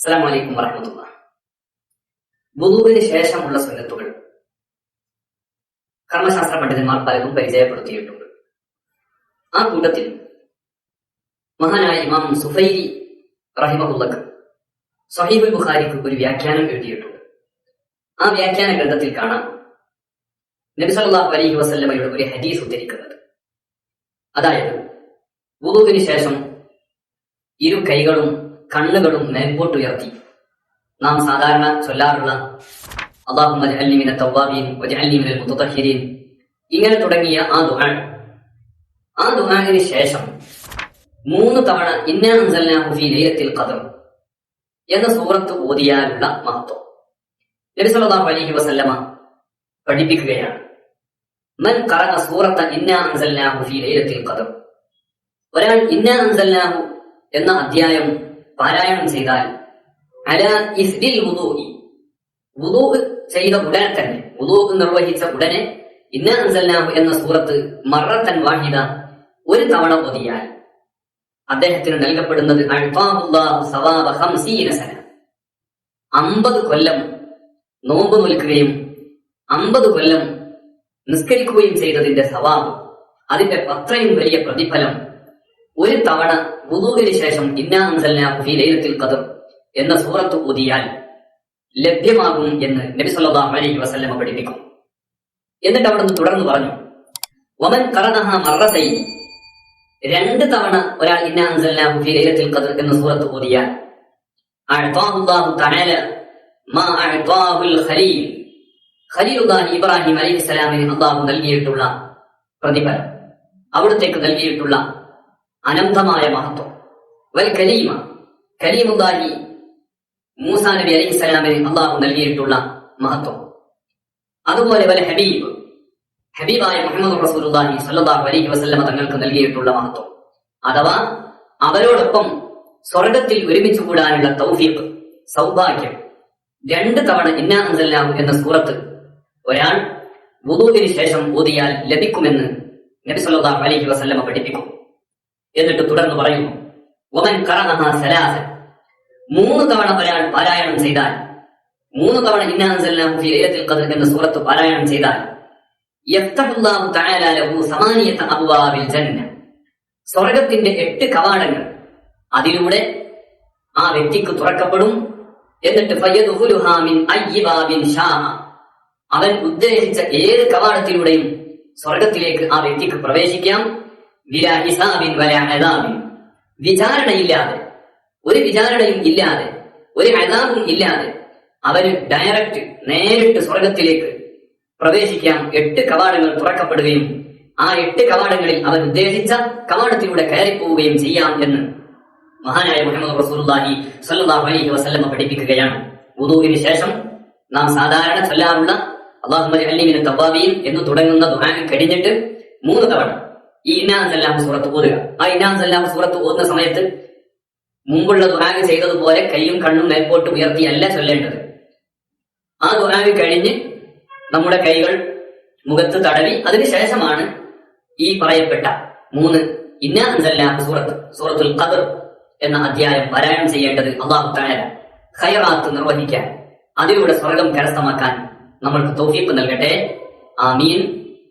അസ്സലാമു അലൈക്കും വറഹമത്തുള്ള വുളുവിന് ശേഷമുള്ള സുന്നത്തുകൾ. കർമ്മശാസ്ത്ര പണ്ഡിതന്മാർ പലരും പരിചയപ്പെടുത്തിയിട്ടുണ്ട്. ആ കൂട്ടത്തിൽ മഹാനായ ഇമാം സുഫൈരി റഹിമഹുല്ലക്ക് സഹീബുൽ ബുഖാരിക്ക് ഒരു വ്യാഖ്യാനം എഴുതിയിട്ടുണ്ട്. ആ വ്യാഖ്യാന ഗ്രന്ഥത്തിൽ കാണാം നബി സല്ലല്ലാഹു അലൈഹി വസല്ലമയുടെ ഒരു ഹദീസ് ഉദ്ധരിക്കുന്നത്. അതായത് വുളുവിന് ശേഷം ഇരു കൈകളും കണ്ണുകളും മേൽപോട്ടുയർത്തി നാം സാധാരണ ചൊല്ലാറുള്ള മിനൽ തവ്വാബീൻ മിനൽ മുതതഹിരീൻ. ഇങ്ങനെ തുടങ്ങിയ ആ ദുഹാൻ ആ ദുഹാനിന് ശേഷം മൂന്ന് തവണ ലൈലത്തിൽ ഖദർ എന്ന സൂറത്ത് ഓതിയാലുള്ള മഹത്വം. നബി സല്ലല്ലാഹു അലൈഹി വസല്ലമ പഠിപ്പിക്കുകയാണ്. മൻ ഖറഅ സൂറത്ത ഇന്നാ അൻസൽനാഹു ഫീ ലൈലത്തിൽ ഖദർ. ഒരാൾ ഇന്നാ അൻസൽനാഹു എന്ന അധ്യായം പാരായണം ചെയ്താൽ അല ഇസ്ബിൽ വുദൂഇ. വുദൂഹ് ചെയ്ത ഉടനെ തന്നെ വുദൂഹ് നിർവഹിച്ച ഉടനെ ഇന്ന അൻസൽനാഹു എന്ന സൂറത്ത് മറത്തൻ വാഹിദ ഒരു തവണ ഓതിയാൽ അദ്ദേഹത്തിന് നൽകപ്പെടുന്നത് അമ്പത് കൊല്ലം നോമ്പ് നിൽക്കുകയും അമ്പത് കൊല്ലം നിസ്കരിക്കുകയും ചെയ്തതിന്റെ സവാബ് അതിന്റെ അത്രയും വലിയ പ്രതിഫലം ഒരു തവണ വുദൂവിന് ശേഷം ഇന്നാ അൻസൽനാഹു ഫീ ലൈലത്തിൽ ഖദർ എന്ന സൂറത്ത് ഊതിയാൽ ലഭ്യമാകും എന്ന് നബി സല്ലല്ലാഹു അലൈഹി വസല്ലമ പഠിപ്പിക്കും. എന്നിട്ട് അവിടെ നിന്ന് തുടർന്ന് പറഞ്ഞു വമൻ മറത്തൈൻ രണ്ട് തവണ ഒരാൾ ഇന്നാ അൻസൽനാഹു ഫീ ലൈലത്തിൽ ഖദർ എന്ന സൂറത്ത് ഊതിയാൽ ഇബ്രാഹിം അലൈഹിസ്സലാമിന് അള്ളാഹു നൽകിയിട്ടുള്ള പ്രതിഫലം അവിടത്തേക്ക് നൽകിയിട്ടുള്ള അനന്തമായ മഹത്വം. വൽ കലീമ. കലീമുല്ലാഹി മൂസ നബി അലൈഹി സ്വലാമിന് അള്ളാഹു നൽകിയിട്ടുള്ള മഹത്വം. അതുപോലെ വൽ ഹബീബ്. ഹബീബായ മുഹമ്മദ് റസൂലുള്ളാഹി സ്വല്ലല്ലാഹു അലൈഹി വസ്ലമ തങ്ങൾക്ക് നൽകിയിട്ടുള്ള മഹത്വം. അഥവാ അവരോടൊപ്പം സ്വർഗത്തിൽ ഒരുമിച്ച് കൂടാനുള്ള തൗഫീഖ് സൗഭാഗ്യം രണ്ട് തവണ ഇന്നാ എന്ന സൂറത്ത് ഒരാൾ വുദൂവിന് ശേഷം ഊതിയാൽ ലഭിക്കുമെന്ന് നബി സല്ലാഹു അലൈഹി വസല്ലമ പഠിപ്പിക്കും. എന്നിട്ട് തുടർന്ന് പറയുന്നു ഒമൻ കറന്ന സലാസൻ. മൂന്ന് തവണ ഒരാൾ പാരായണം ചെയ്താൽ മൂന്ന് തവണ ഇന്നാൻസല്ലാം ഫി ലൈലത്തുൽ ഖദർ എന്ന സൂറത്ത് പാരായണം ചെയ്താൽ തആല ലഹു സമാനിയത ജന്ന സ്വർഗത്തിന്റെ എട്ട് കവാടങ്ങൾ അതിലൂടെ ആ വ്യക്തിക്ക് തുറക്കപ്പെടും. എന്നിട്ട് അവൻ ഉദ്ദേശിച്ച ഏത് കവാടത്തിലൂടെയും സ്വർഗത്തിലേക്ക് ആ വ്യക്തിക്ക് പ്രവേശിക്കാം. വിചാരണയില്ലാതെ ഒരു വിചാരണയും ഇല്ലാതെ ഒരു അതാബും ഇല്ലാതെ അവന് ഡയറക്റ്റ് നേരിട്ട് സ്വർഗത്തിലേക്ക് പ്രവേശിക്കാൻ എട്ട് കവാടങ്ങൾ തുറക്കപ്പെടുകയും ആ എട്ട് കവാടങ്ങളിൽ അവൻ ഉദ്ദേശിച്ച കവാടത്തിലൂടെ കയറിപ്പോവുകയും ചെയ്യാം എന്ന് മഹാനായ മുഹമ്മദ് റസൂലുള്ളാഹി സ്വല്ലല്ലാഹു അലൈഹി പഠിപ്പിക്കുകയാണ്. വുദൂവിന് ശേഷം നാം സാധാരണ ചൊല്ലാറുള്ള അള്ളാഹു എന്ന് തുടങ്ങുന്ന ദുഹാൻ കഴിഞ്ഞിട്ട് മൂന്ന് തവണ ഈ ഇന്നാസല്ലാം സൂറത്ത് ഓതുക. ആ ഇന്നാസല്ലാം സൂറത്ത് ഓതുന്ന സമയത്ത് മുമ്പുള്ള ദുആഗ് ചെയ്തതുപോലെ കൈയും കണ്ണും മേൽപോട്ട് ഉയർത്തിയല്ല ചൊല്ലേണ്ടത്. ആ ദുആഗ് കഴിഞ്ഞ് നമ്മുടെ കൈകൾ മുഖത്ത് തടവി അതിനുശേഷമാണ് ഈ പറയപ്പെട്ട മൂന്ന് ഇന്നാസല്ലാം സൂറത്ത് സൂറത്തുൽ ഖദർ എന്ന അധ്യായം പാരായണം ചെയ്യേണ്ടത് അള്ളാഹു താല ഖൈറാത്ത് നിർവഹിക്കാൻ അതിലൂടെ സ്വർഗം കരസ്ഥമാക്കാൻ നമ്മൾക്ക് തോഫീപ്പ് നൽകട്ടെ. ആമീൻ.